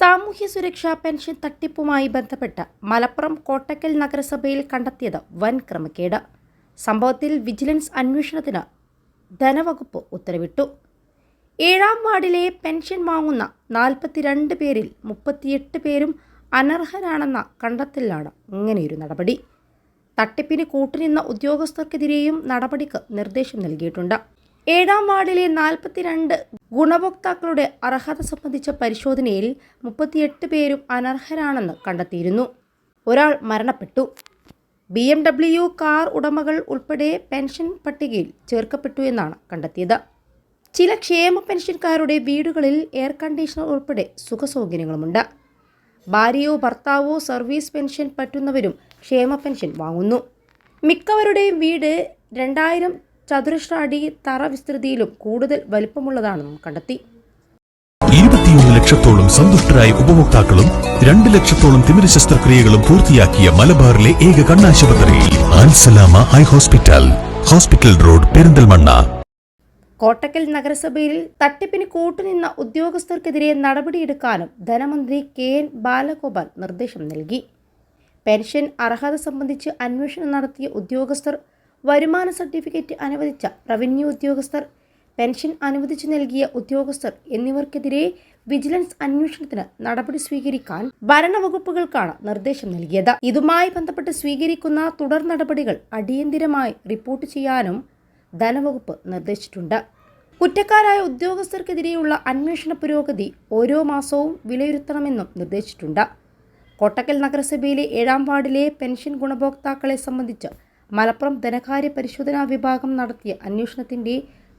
സാമൂഹ്യ സുരക്ഷാ പെൻഷൻ തട്ടിപ്പുമായി ബന്ധപ്പെട്ട് മലപ്പുറം കോട്ടക്കൽ നഗരസഭയിൽ കണ്ടെത്തിയത് വൻ ക്രമക്കേട്. സംഭവത്തിൽ വിജിലൻസ് അന്വേഷണത്തിന് ധനവകുപ്പ് ഉത്തരവിട്ടു. ഏഴാം വാർഡിലെ പെൻഷൻ വാങ്ങുന്ന നാൽപ്പത്തിരണ്ട് പേരിൽ മുപ്പത്തിയെട്ട് പേരും അനർഹരാണെന്ന കണ്ടെത്തലിലാണ് ഇങ്ങനെയൊരു നടപടി. തട്ടിപ്പിന് കൂട്ടുനിന്ന ഉദ്യോഗസ്ഥർക്കെതിരെയും നടപടിക്ക് നിർദ്ദേശം നൽകിയിട്ടുണ്ട്. ഏഴാം വാർഡിലെ നാൽപ്പത്തിരണ്ട് ഗുണഭോക്താക്കളുടെ അർഹത സംബന്ധിച്ച പരിശോധനയിൽ മുപ്പത്തിയെട്ട് പേരും അനർഹരാണെന്ന് കണ്ടെത്തിയിരുന്നു. ഒരാൾ മരണപ്പെട്ടു. ബി എം ഡബ്ല്യു കാർ ഉടമകൾ ഉൾപ്പെടെ പെൻഷൻ പട്ടികയിൽ ചേർക്കപ്പെട്ടു എന്നാണ് കണ്ടെത്തിയത്. ചില ക്ഷേമ പെൻഷൻകാരുടെ വീടുകളിൽ എയർ കണ്ടീഷണർ ഉൾപ്പെടെ സുഖസൗകര്യങ്ങളുമുണ്ട്. ഭാര്യയോ ഭർത്താവോ സർവീസ് പെൻഷൻ പറ്റുന്നവരും ക്ഷേമ പെൻഷൻ വാങ്ങുന്നു. മിക്കവരുടെയും വീട് രണ്ടായിരം ചതുരശ്ര അടി തറ വിസ്തൃതിയിലും കൂടുതൽ വലിപ്പമുള്ളതാണെന്നും കണ്ടെത്തി. ഇരുപത്തിയൊന്ന് ലക്ഷത്തോളം സന്തുഷ്ടരായ ഉപഭോക്താക്കളും രണ്ട് ലക്ഷത്തോളം തിമിര ശസ്ത്രക്രിയകളും പൂർത്തിയാക്കിയ മലബാറിലെ ഏക കണ്ണാശുപത്രി ആൻസലാമ eye hospital hospital road Perinthalmanna. Kottakkal നഗരസഭയിൽ തട്ടിപ്പിന് കൂട്ടുനിന്ന ഉദ്യോഗസ്ഥർക്കെതിരെ നടപടിയെടുക്കാനും ധനമന്ത്രി കെ എൻ ബാലഗോപാൽ നിർദ്ദേശം നൽകി. പെൻഷൻ അർഹത സംബന്ധിച്ച് അന്വേഷണം നടത്തിയ ഉദ്യോഗസ്ഥർ വരുമാന സർട്ടിഫിക്കറ്റ് അനുവദിച്ച റവന്യൂ ഉദ്യോഗസ്ഥർ പെൻഷൻ അനുവദിച്ചു നൽകിയ ഉദ്യോഗസ്ഥർ എന്നിവർക്കെതിരെ വിജിലൻസ് അന്വേഷണത്തിന് നടപടി സ്വീകരിക്കാൻ ഭരണവകുപ്പുകൾക്കാണ് നിർദ്ദേശം നൽകിയത്. ഇതുമായി ബന്ധപ്പെട്ട് സ്വീകരിക്കുന്ന തുടർ നടപടികൾ അടിയന്തിരമായി റിപ്പോർട്ട് ചെയ്യാനും ധനവകുപ്പ് നിർദ്ദേശിച്ചിട്ടുണ്ട്. കുറ്റക്കാരായ ഉദ്യോഗസ്ഥർക്കെതിരെയുള്ള അന്വേഷണ പുരോഗതി ഓരോ മാസവും വിലയിരുത്തണമെന്നും നിർദ്ദേശിച്ചിട്ടുണ്ട്. കോട്ടക്കൽ നഗരസഭയിലെ ഏഴാം വാർഡിലെ പെൻഷൻ ഗുണഭോക്താക്കളെ സംബന്ധിച്ച് മലപ്പുറം ധനകാര്യ പരിശോധനാ വിഭാഗം നടത്തിയ അന്വേഷണത്തിന്റെ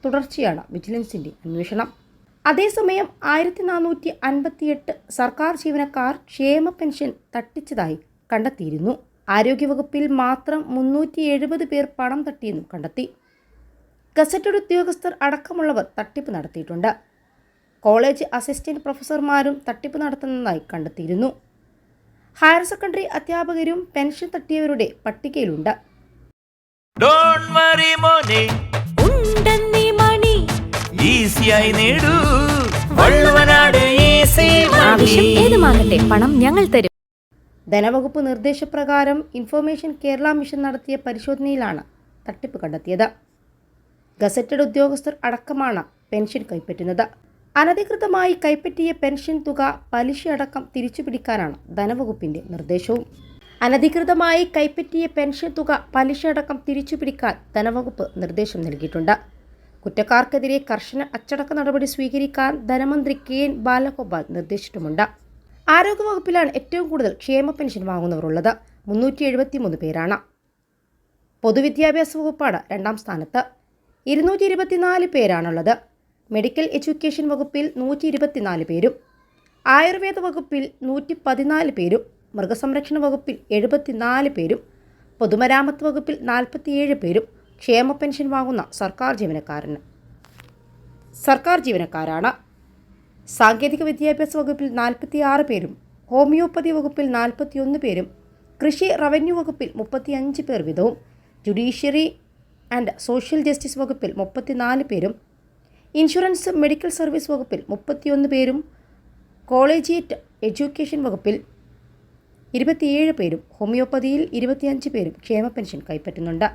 തുടർച്ചയാണ് വിജിലൻസിന്റെ അന്വേഷണം. അതേസമയം ആയിരത്തി നാനൂറ്റി അൻപത്തിയെട്ട് സർക്കാർ ജീവനക്കാർ ക്ഷേമ പെൻഷൻ തട്ടിച്ചതായി കണ്ടെത്തിയിരുന്നു. ആരോഗ്യവകുപ്പിൽ മാത്രം മുന്നൂറ്റി എഴുപത് പേർ പണം തട്ടിയെന്നും കണ്ടെത്തി. ഗസറ്റഡ് ഉദ്യോഗസ്ഥർ അടക്കമുള്ളവർ തട്ടിപ്പ് നടത്തിയിട്ടുണ്ട്. കോളേജ് അസിസ്റ്റന്റ് പ്രൊഫസർമാരും തട്ടിപ്പ് നടത്തുന്നതായി കണ്ടെത്തിയിരുന്നു. ഹയർ സെക്കൻഡറി അധ്യാപകരും പെൻഷൻ തട്ടിയവരുടെ പട്ടികയിലുണ്ട്. ഡോൺ വറി മോനെ. ഉണ്ടെന്നീ മണി. ഈസിയായി നേടൂ. വള്ളുവനാട് ഈസി ആവശ്യം ഏതുമാകട്ടെ പണം ഞങ്ങൾ തരും. ധനവകുപ്പ് നിർദ്ദേശപ്രകാരം ഇൻഫർമേഷൻ കേരള മിഷൻ നടത്തിയ പരിശോധനയിലാണ് തട്ടിപ്പ് കണ്ടെത്തിയത്. ഗസറ്റഡ് ഉദ്യോഗസ്ഥർ അടക്കമാണ് പെൻഷൻ കൈപ്പറ്റുന്നത്. അനധികൃതമായി കൈപ്പറ്റിയ പെൻഷൻ തുക പലിശ അടക്കം തിരിച്ചുപിടിക്കാനാണ് ധനവകുപ്പിന്റെ നിർദ്ദേശവും. അനധികൃതമായി കൈപ്പറ്റിയ പെൻഷൻ തുക പലിശ അടക്കം തിരിച്ചുപിടിക്കാൻ ധനവകുപ്പ് നിർദ്ദേശം നൽകിയിട്ടുണ്ട്. കുറ്റക്കാർക്കെതിരെ കർശന അച്ചടക്ക നടപടി സ്വീകരിക്കാൻ ധനമന്ത്രി കെ എൻ ബാലഗോപാൽ നിർദ്ദേശിച്ചിട്ടുമുണ്ട്. ആരോഗ്യവകുപ്പിലാണ് ഏറ്റവും കൂടുതൽ ക്ഷേമ പെൻഷൻ വാങ്ങുന്നവർ ഉള്ളത് മുന്നൂറ്റി എഴുപത്തിമൂന്ന് പേരാണ്. പൊതുവിദ്യാഭ്യാസ വകുപ്പാണ് രണ്ടാം സ്ഥാനത്ത്. ഇരുന്നൂറ്റി ഇരുപത്തിനാല് പേരാണുള്ളത്. മെഡിക്കൽ എഡ്യൂക്കേഷൻ വകുപ്പിൽ നൂറ്റി ഇരുപത്തിനാല് പേരും. ആയുർവേദ വകുപ്പിൽ നൂറ്റി പതിനാല് പേരും. മൃഗസംരക്ഷണ വകുപ്പിൽ എഴുപത്തിനാല് പേരും പൊതുമരാമത്ത് വകുപ്പിൽ നാൽപ്പത്തിയേഴ് പേരും ക്ഷേമ പെൻഷൻ വാങ്ങുന്ന സർക്കാർ ജീവനക്കാരന്. സർക്കാർ ജീവനക്കാരാണ്. സാങ്കേതിക വിദ്യാഭ്യാസ വകുപ്പിൽ നാൽപ്പത്തിയാറ് പേരും ഹോമിയോപ്പതി വകുപ്പിൽ നാൽപ്പത്തിയൊന്ന് പേരും കൃഷി റവന്യൂ വകുപ്പിൽ മുപ്പത്തിയഞ്ച് പേർ വീതവും ജുഡീഷ്യറി ആൻഡ് സോഷ്യൽ ജസ്റ്റിസ് വകുപ്പിൽ മുപ്പത്തിനാല് പേരും ഇൻഷുറൻസ് മെഡിക്കൽ സർവീസ് വകുപ്പിൽ മുപ്പത്തിയൊന്ന് പേരും കോളേജിയറ്റ് എഡ്യൂക്കേഷൻ വകുപ്പിൽ ഇരുപത്തിയേഴ് പേരും ഹോമിയോപ്പതിയിൽ ഇരുപത്തിയഞ്ച് പേരും ക്ഷേമ പെൻഷൻ കൈപ്പറ്റുന്നുണ്ട്